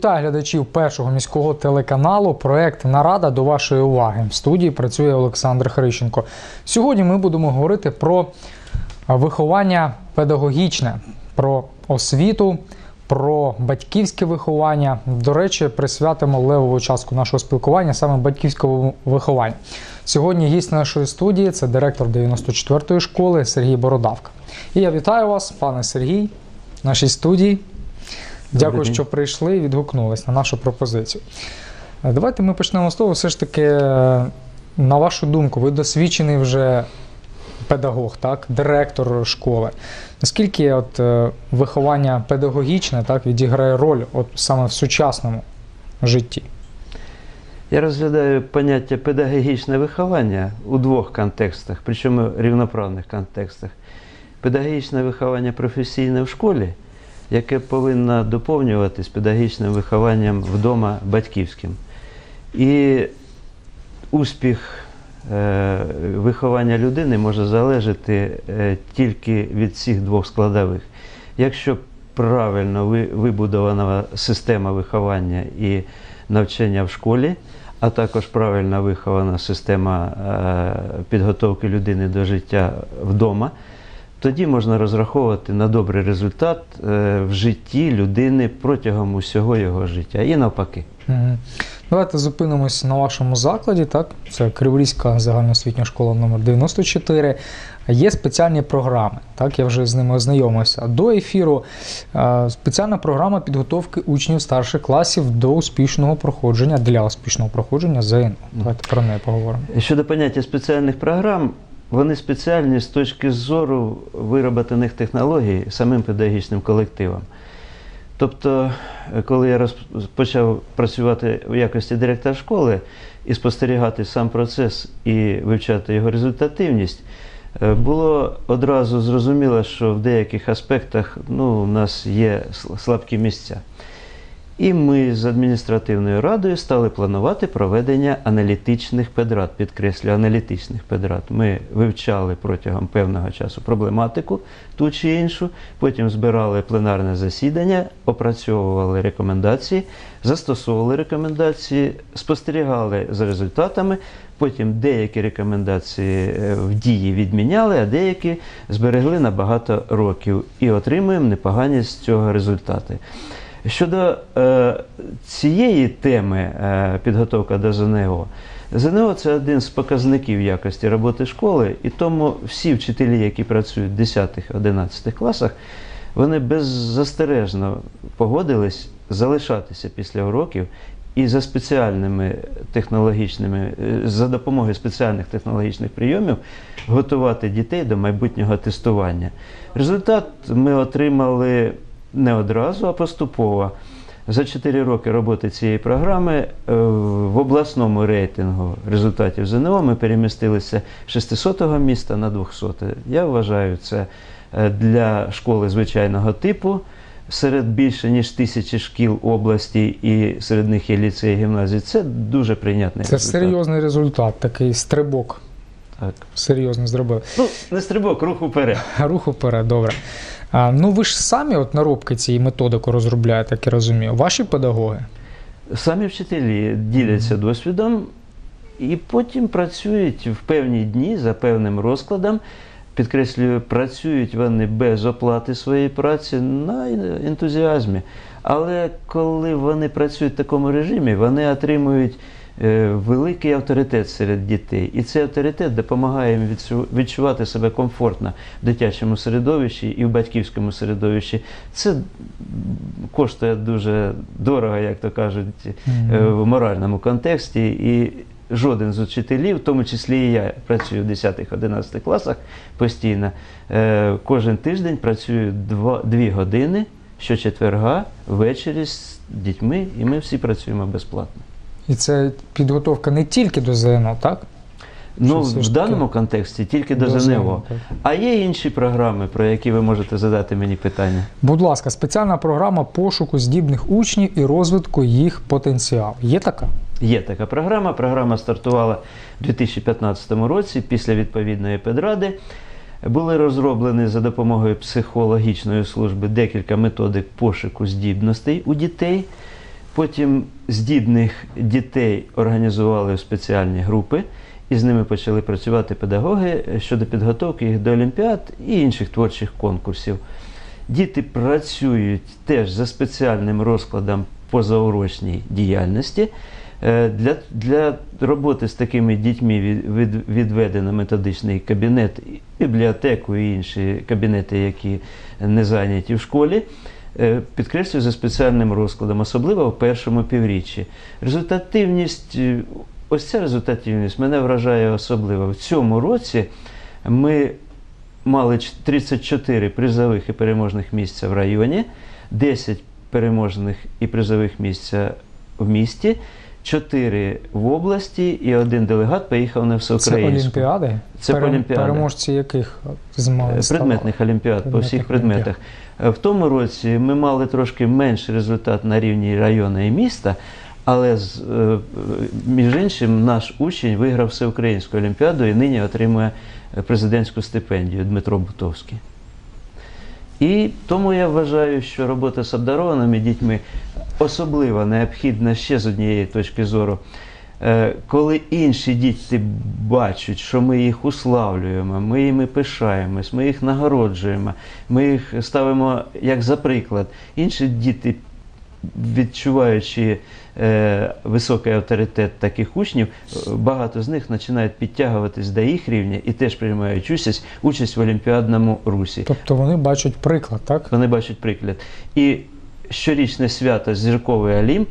Вітаю глядачів першого міського телеканалу. Проект Нарада до вашої уваги. В студії працює Олександр Хрищенко. Сьогодні ми будемо говорити про виховання педагогічне, про освіту, про батьківське виховання. До речі, присвятимо левову частку нашого спілкування саме батьківському вихованню. Сьогодні гість нашої студії це директор 94-ї школи Сергій Бородавка. І я вітаю вас, пане Сергій, в нашій студії. Дякую, що прийшли і відгукнулись на нашу пропозицію. Е, Давайте ми почнемо з того, все ж таки, е, на вашу думку, ви досвідчений вже педагог, так, директор школи. Наскільки от, е, виховання педагогічне так, відіграє роль от, саме в сучасному житті? Я розглядаю поняття педагогічне виховання у двох контекстах, причому рівноправних контекстах. Педагогічне виховання професійне в школі, яке повинно доповнюватись педагогічним вихованням вдома батьківським. І успіх е, виховання людини може залежати е, тільки від цих двох складових. Якщо правильно вибудована система виховання і навчання в школі, а також правильно вихована система е, підготовки людини до життя вдома, тоді можна розраховувати на добрий результат е, в житті людини протягом усього його життя. І навпаки. Давайте зупинимось на вашому закладі. Так, це Криворізька загальноосвітня школа номер 94. Є спеціальні програми. Так, я вже з ними ознайомився. До ефіру е, спеціальна програма підготовки учнів старших класів до успішного проходження для успішного проходження ЗНО. Давайте про неї поговоримо. Щодо поняття спеціальних програм, вони спеціальні з точки зору вироботаних технологій самим педагогічним колективом. Тобто, коли я почав працювати в якості директора школи і спостерігати сам процес і вивчати його результативність, е, було одразу зрозуміло, що в деяких аспектах ну, у нас є слабкі місця. І ми з адміністративною радою стали планувати проведення аналітичних педрат, підкреслю, аналітичних педрат. Ми вивчали протягом певного часу проблематику ту чи іншу, потім збирали пленарне засідання, опрацьовували рекомендації, застосовували рекомендації, спостерігали за результатами. Потім деякі рекомендації е, в дії відміняли, а деякі зберегли на багато років і отримуємо непогані з цього результати. Щодо е, цієї теми е, підготовка до ЗНО, ЗНО це один з показників якості роботи школи, і тому всі вчителі, які працюють в 10-11 класах, вони беззастережно погодились залишатися після уроків і за спеціальними технологічними, е, за допомогою спеціальних технологічних прийомів готувати дітей до майбутнього тестування. Результат ми отримали не одразу, а поступово. За 4 роки роботи цієї програми е, в обласному рейтингу результатів ЗНО ми перемістилися з 600-го міста на 200. Я вважаю, це е, для школи звичайного типу. Серед більше ніж тисячі шкіл області і серед них є ліцеї гімназії. Це дуже прийнятний Це результат. серйозний результат, такий стрибок. Так. Серйозно зробили. Ну, не стрибок, рух уперед. Рух уперед, добре. А, ну ви ж самі от наробки цієї методику розробляєте, як я розумію. Ваші педагоги. Самі вчителі діляться досвідом і потім працюють в певні дні за певним розкладом. Підкреслюю, працюють вони без оплати своєї праці на ентузіазмі. Але коли вони працюють в такому режимі, вони отримують е, великий авторитет серед дітей. І цей авторитет допомагає їм відчувати себе комфортно в дитячому середовищі і в батьківському середовищі. Це коштує дуже дорого, як то кажуть, е, в моральному контексті. І жоден з учителів, в тому числі і я працюю в 10-11 класах постійно, е, кожен тиждень працюю 2 години щочетверга ввечері з дітьми, і ми всі працюємо безплатно. І це підготовка не тільки до ЗНО, так? Ну, в даному контексті тільки до, ЗНО. А є інші програми, про які ви можете задати мені питання. Будь ласка, спеціальна програма пошуку здібних учнів і розвитку їх потенціалу. Є така? Є така програма. Програма стартувала у 2015 році після відповідної педради. Були розроблені за допомогою психологічної служби декілька методик пошуку здібностей у дітей. Потім здібних дітей організували в спеціальні групи, і з ними почали працювати педагоги щодо підготовки їх до олімпіад і інших творчих конкурсів. Діти працюють теж за спеціальним розкладом позаурочній діяльності. Е, Для, для роботи з такими дітьми від, від, відведено методичний кабінет, бібліотеку і інші кабінети, які не зайняті в школі. Е, Підкреслюю за спеціальним розкладом, особливо в першому півріччі. Результативність, е, ось ця результативність мене вражає особливо. В цьому році ми мали 34 призових і переможних місця в районі, 10 переможних і призових місця в місті, 4 в області і один делегат поїхав на Це всеукраїнську. олімпіади? Це Перем- олімпіади. Переможці яких змагань Е? Предметних олімпіад по всіх предметах. Е, В тому році ми мали трошки менший результат на рівні району і міста, але е, між іншим наш учень виграв всеукраїнську олімпіаду і нині отримує президентську стипендію Дмитро Бутовський. І тому я вважаю, що робота з обдарованими дітьми особливо необхідна ще з однієї точки зору. Е, Коли інші діти бачать, що ми їх уславлюємо, ми їми пишаємось, ми їх нагороджуємо, ми їх ставимо як за приклад. Інші діти, відчуваючи е, високий авторитет таких учнів, е, багато з них починають підтягуватись до їх рівня і теж приймають участь, участь в олімпіадному русі. Тобто вони бачать приклад, так? Вони бачать приклад. І щорічне свято Зірковий Олімп,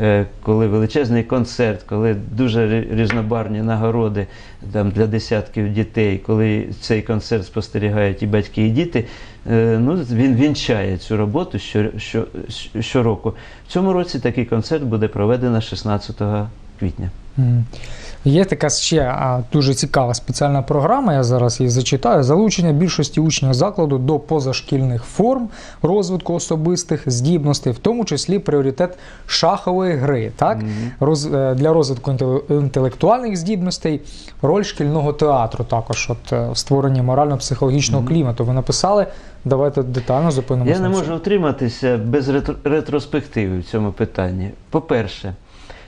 е, коли величезний концерт, коли дуже різнобарні нагороди там, для десятків дітей, коли цей концерт спостерігають і батьки, і діти, ну, він вінчає цю роботу що, що, щороку. В цьому році такий концерт буде проведено 16 квітня. Є така ще дуже цікава спеціальна програма, я зараз її зачитаю. Залучення більшості учнів закладу до позашкільних форм розвитку особистих здібностей, в тому числі пріоритет шахової гри. Так? Роз, е, для розвитку інтелектуальних здібностей, роль шкільного театру також от, е, в створенні морально-психологічного клімату. Ви написали, давайте детально зупинимося. Я не можу утриматися без ретро- ретроспективи в цьому питанні. По-перше,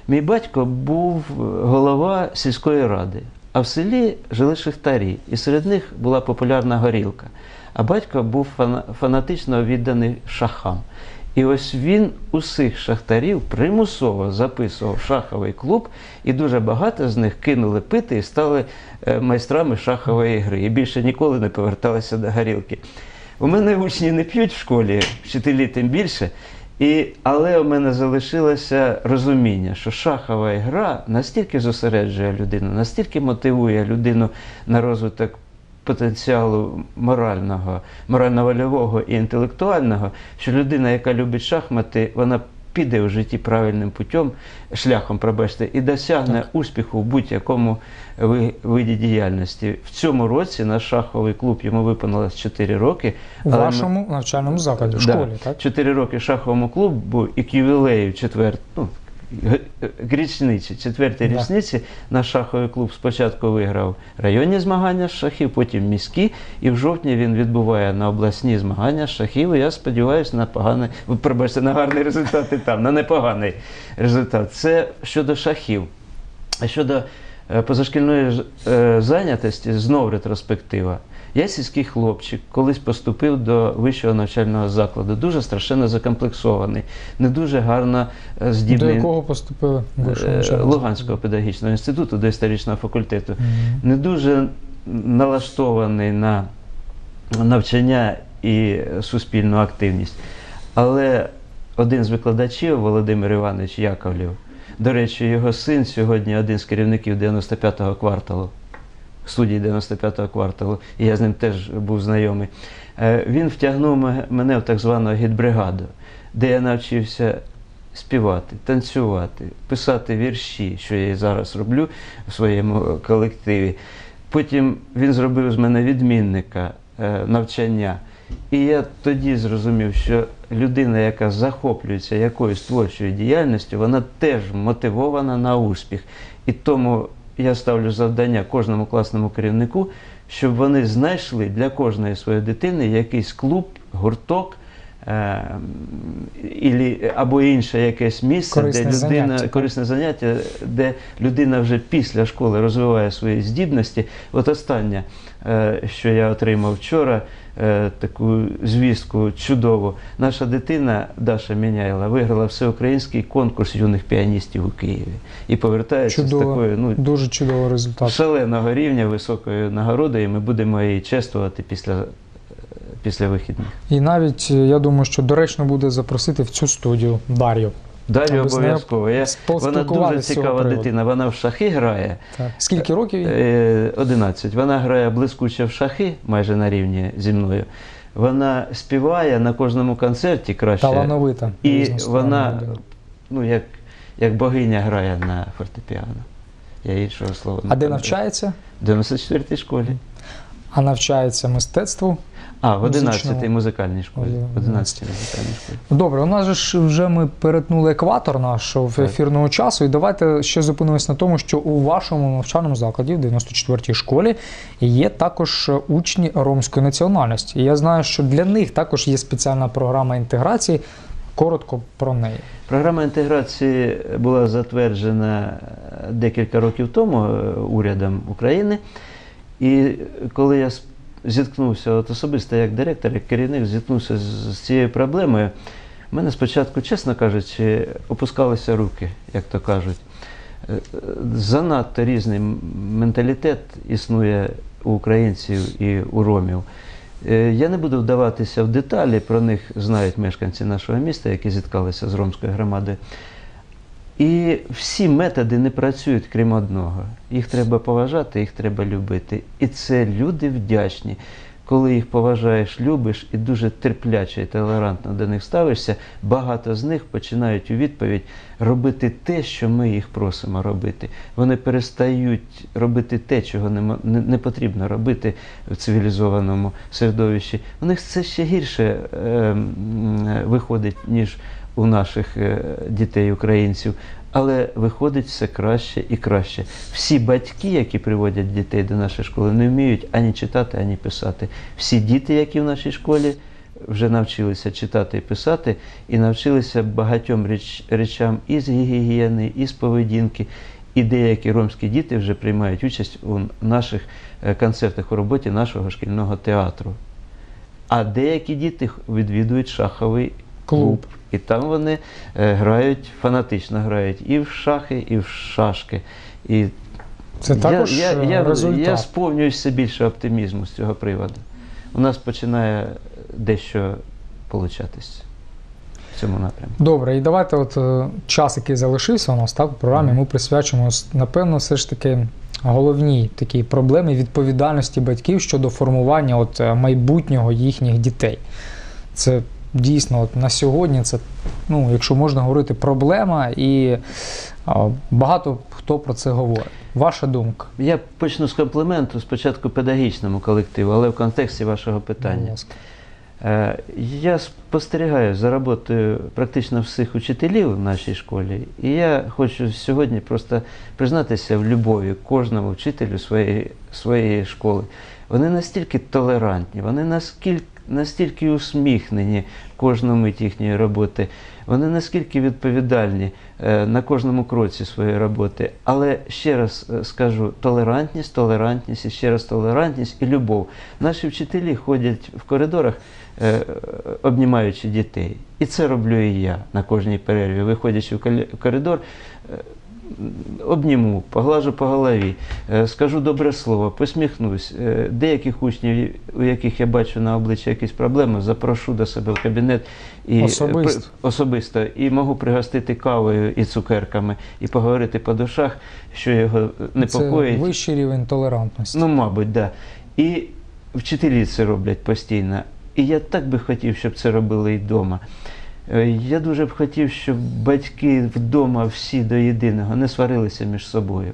мій батько був голова сільської ради, а в селі жили шахтарі, і серед них була популярна горілка. А батько був фана- фанатично відданий шахам. І ось він усіх шахтарів примусово записував шаховий клуб, і дуже багато з них кинули пити і стали е, майстрами шахової гри. І більше ніколи не поверталися до горілки. У мене учні не п'ють в школі, вчителі тим більше. І, але у мене залишилося розуміння, що шахова гра настільки зосереджує людину, настільки мотивує людину на розвиток потенціалу морального, морально-вольового і інтелектуального, що людина, яка любить шахмати, вона піде в житті правильним путем, шляхом, пробачте, і досягне успіху в будь-якому виді діяльності. В цьому році наш шаховий клуб йому виповнилось 4 роки. У але ми- вашому навчальному закладі, в Да. школі, так? Чотири роки шаховому клубу і к ювілею четвер... ну, річниці, четвертій Да. річниці наш шаховий клуб спочатку виграв районні змагання з шахів, потім міські, і в жовтні він відбуває на обласні змагання з шахів. І я сподіваюся на поганий, пробачте, на гарний результат і там, на непоганий результат. Це щодо шахів. А щодо е, позашкільної е, зайнятості, знов ретроспектива. Я сільський хлопчик, колись поступив до вищого навчального закладу, дуже страшенно закомплексований, не дуже гарно е, До якого поступили е, Луганського педагогічного інституту до історичного факультету. Не дуже налаштований на навчання і суспільну активність. Але один з викладачів, Володимир Іванович Яковлів, до речі, його син сьогодні один з керівників 95-го кварталу, студії 95-го кварталу, і я з ним теж був знайомий. Е, Він втягнув мене в так звану гідбригаду, де я навчився співати, танцювати, писати вірші, що я і зараз роблю в своєму колективі. Потім він зробив з мене відмінника е, навчання. І я тоді зрозумів, що людина, яка захоплюється якоюсь творчою діяльністю, вона теж мотивована на успіх. І тому я ставлю завдання кожному класному керівнику, щоб вони знайшли для кожної своєї дитини якийсь клуб, гурток, е, або інше якесь місце, Корисне де людина заняття. корисне заняття, де людина вже після школи розвиває свої здібності. От останнє, що я отримав вчора, е, таку звістку чудову. Наша дитина Даша Міняйла виграла всеукраїнський конкурс юних піаністів у Києві і повертається з такою ну, Дуже чудовий результат. шаленого рівня високою нагородою. і Ми будемо її чествувати після, після вихідних. І навіть е, я думаю, що доречно буде запросити в цю студію Дар'ю. Далі обов'язково. Я, вона дуже цікава приводу. дитина. Вона в шахи грає. Так. Скільки років їй? Е, 11. Вона грає блискуче в шахи, майже на рівні зі мною. Вона співає на кожному концерті краще. Талановита. І вона, ну, як, як богиня грає на фортепіано. Я іншого слова не А де навчається? В 94-й школі. А навчається мистецтву. А, в 11-й музикальній школі. В В 11-й музикальній школі. Добре, у нас же ж вже ми перетнули екватор нашого ефірного часу. І давайте ще зупинимось на тому, що у вашому навчальному закладі, в 94-й школі, є також учні ромської національності. І я знаю, що для них також є спеціальна програма інтеграції. Коротко про неї. Програма інтеграції була затверджена декілька років тому е, урядом України. І коли я зіткнувся от особисто як директор, як керівник, зіткнувся з, цією проблемою, в мене спочатку, чесно кажучи, опускалися руки, як то кажуть. Е, Занадто різний менталітет існує у українців і у ромів. Е, Я не буду вдаватися в деталі, про них знають мешканці нашого міста, які зіткалися з ромською громадою. І всі методи не працюють, крім одного. Їх треба поважати, їх треба любити. І це люди вдячні. Коли їх поважаєш, любиш і дуже терпляче і толерантно до них ставишся, багато з них починають у відповідь робити те, що ми їх просимо робити. Вони перестають робити те, чого не, не, не потрібно робити в цивілізованому середовищі. У них це ще гірше е, виходить, ніж у наших е, дітей, українців. Але виходить все краще і краще. Всі батьки, які приводять дітей до нашої школи, не вміють ані читати, ані писати. Всі діти, які в нашій школі вже навчилися читати і писати, і навчилися багатьом річ, речам і з гігієни, і з поведінки. І деякі ромські діти вже приймають участь у наших е, концертах у роботі нашого шкільного театру. А деякі діти відвідують шаховий Клуб. І там вони е, грають, фанатично грають і в шахи, і в шашки. І Це також я, я, е, я, результат. я сповнююсь все більше оптимізму з цього приводу. У нас починає дещо получатись в цьому напрямку. Добре, і давайте, от е, час, який залишився у нас так, в програмі, ми присвячимо, напевно, все ж таки головній такій проблемі відповідальності батьків щодо формування от, майбутнього їхніх дітей. Це дійсно от, на сьогодні це, ну, якщо можна говорити, проблема, і багато хто про це говорить. Ваша думка? Я почну з компліменту спочатку педагогічному колективу, але в контексті вашого питання. Е, Я спостерігаю за роботою практично всіх учителів в нашій школі, і я хочу сьогодні просто признатися в любові кожному вчителю своєї, своєї школи. Вони настільки толерантні, вони наскільки, настільки усміхнені кожну мить їхньої роботи, вони наскільки відповідальні е, на кожному кроці своєї роботи. Але ще раз е, скажу: толерантність, толерантність і ще раз толерантність і любов. Наші вчителі ходять в коридорах, е, обнімаючи дітей. І це роблю і я на кожній перерві. Виходячи в коридор, обніму, поглажу по голові, е, скажу добре слово, посміхнусь. Е, Деяких учнів, у яких я бачу на обличчі якісь проблеми, запрошу до себе в кабінет і Особисто. особисто і можу пригостити кавою і цукерками, і поговорити по душах, що його непокоїть. Це вищий рівень толерантності. Ну, мабуть, да. І вчителі це роблять постійно. І я так би хотів, щоб це робили і вдома. Е, Я дуже б хотів, щоб батьки вдома всі до єдиного не сварилися між собою,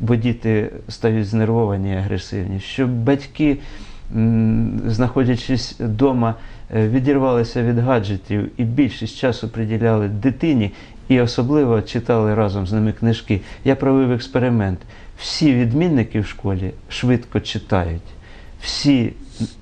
бо діти стають знервовані і агресивні. Щоб батьки, знаходячись вдома, е, відірвалися від гаджетів і більшість часу приділяли дитині і особливо читали разом з ними книжки. Я провів експеримент. Всі відмінники в школі швидко читають. Всі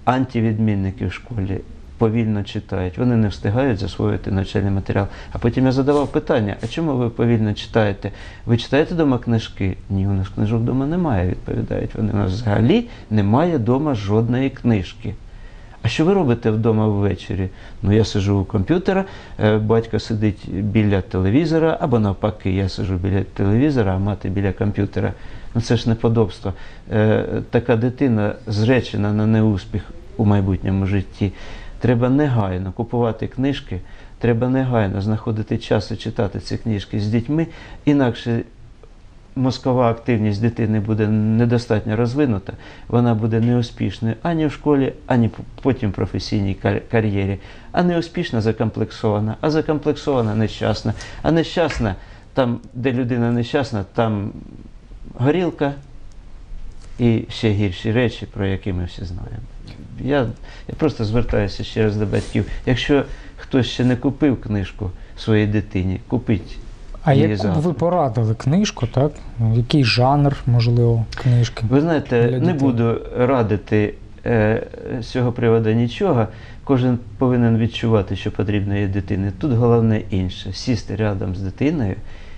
антивідмінники в школі повільно читають, вони не встигають засвоїти навчальний матеріал. А потім я задавав питання: а чому ви повільно читаєте? Ви читаєте вдома книжки? Ні, у нас книжок вдома немає, відповідають вони. У нас взагалі немає вдома жодної книжки. А що ви робите вдома ввечері? Ну, я сиджу у комп'ютера, е, батько сидить біля телевізора, або навпаки, я сиджу біля телевізора, а мати біля комп'ютера. Ну це ж неподобство. Е, Така дитина зречена на неуспіх у майбутньому житті. Треба негайно купувати книжки, треба негайно знаходити час і читати ці книжки з дітьми, інакше мозкова активність дитини буде недостатньо розвинута, вона буде неуспішною ані в школі, ані потім в професійній кар'єрі, а неуспішна закомплексована, а закомплексована нещасна. А нещасна, там, де людина нещасна, там горілка і ще гірші речі, про які ми всі знаємо. Я, я просто звертаюся ще раз до батьків. Якщо хтось ще не купив книжку своїй дитині, купіть. А яку б ви порадили книжку, так? Який жанр, можливо, книжки? Ви знаєте, не буду радити е, з цього приводу нічого. Кожен повинен відчувати, що потрібно є дитини. Тут головне інше сісти рядом з дитиною,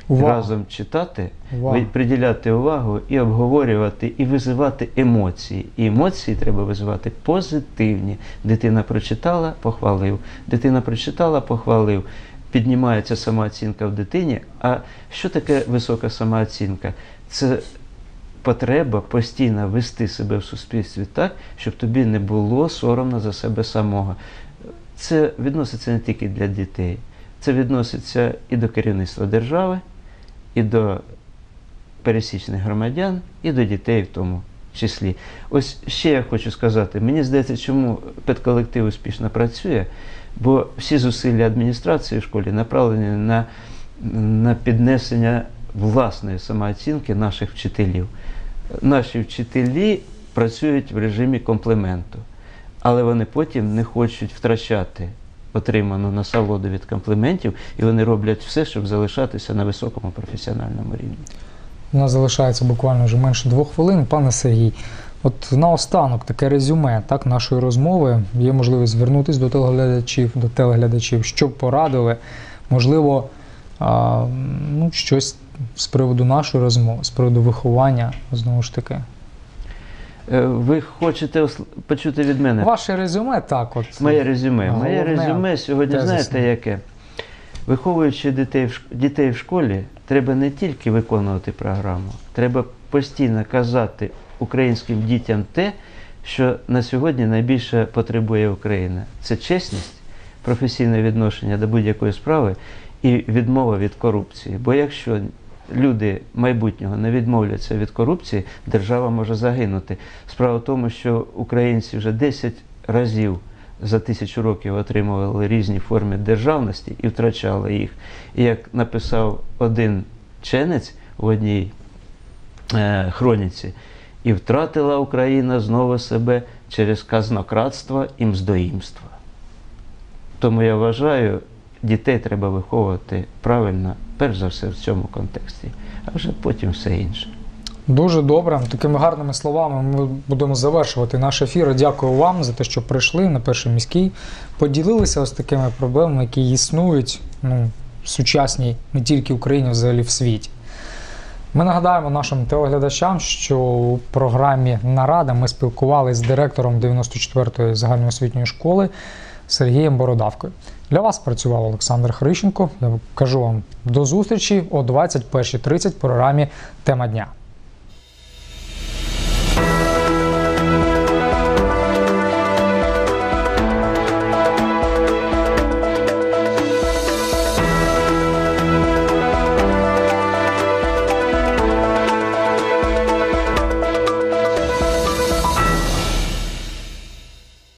Увага. разом читати, Увага. приділяти увагу і обговорювати, і визивати емоції. І емоції треба визивати позитивні. Дитина прочитала, похвалив. Дитина прочитала, похвалив. Піднімається самооцінка в дитині. А що таке висока самооцінка? Це потреба постійно вести себе в суспільстві так, щоб тобі не було соромно за себе самого. Це відноситься не тільки для дітей, це відноситься і до керівництва держави, і до пересічних громадян, і до дітей в тому числі. Ось ще я хочу сказати: мені здається, чому педколектив успішно працює, бо всі зусилля адміністрації в школі направлені на, на піднесення власної самооцінки наших вчителів. Наші вчителі працюють в режимі компліменту, але вони потім не хочуть втрачати отриману насолоду від компліментів, і вони роблять все, щоб залишатися на високому професіональному рівні. У нас залишається буквально вже менше двох хвилин. Пане Сергій, от наостанок таке резюме так, нашої розмови. Є можливість звернутися до телеглядачів, до телеглядачів, що порадили, можливо, а, ну, щось з приводу нашої розмови, з приводу виховання, знову ж таки. Е, Ви хочете почути від мене Ваше резюме так, от моє резюме? Моє резюме сьогодні, тезисне. знаєте, яке? Виховуючи дітей в, дітей в школі, треба не тільки виконувати програму, треба постійно казати українським дітям те, що на сьогодні найбільше потребує Україна. Це чесність, професійне відношення до будь-якої справи і відмова від корупції. Бо якщо люди майбутнього не відмовляться від корупції, держава може загинути. Справа в тому, що українці вже 10 разів за тисячу років отримували різні форми державності і втрачали їх. І як написав один ченець в одній е, хроніці, і втратила Україна знову себе через казнократство і мздоїмство. Тому я вважаю, дітей треба виховувати правильно, перш за все в цьому контексті, а вже потім все інше. Дуже добре. Такими гарними словами ми будемо завершувати наш ефір. Дякую вам за те, що прийшли на перший міський. Поділилися ось такими проблемами, які існують ну, в сучасній не тільки в Україні, взагалі в світі. Ми нагадаємо нашим телеглядачам, що у програмі Нарада ми спілкувалися з директором 94-ї загальноосвітньої школи Сергієм Бородавкою. Для вас працював Олександр Хрищенко. Кажу вам до зустрічі о 21.30 в програмі Тема дня.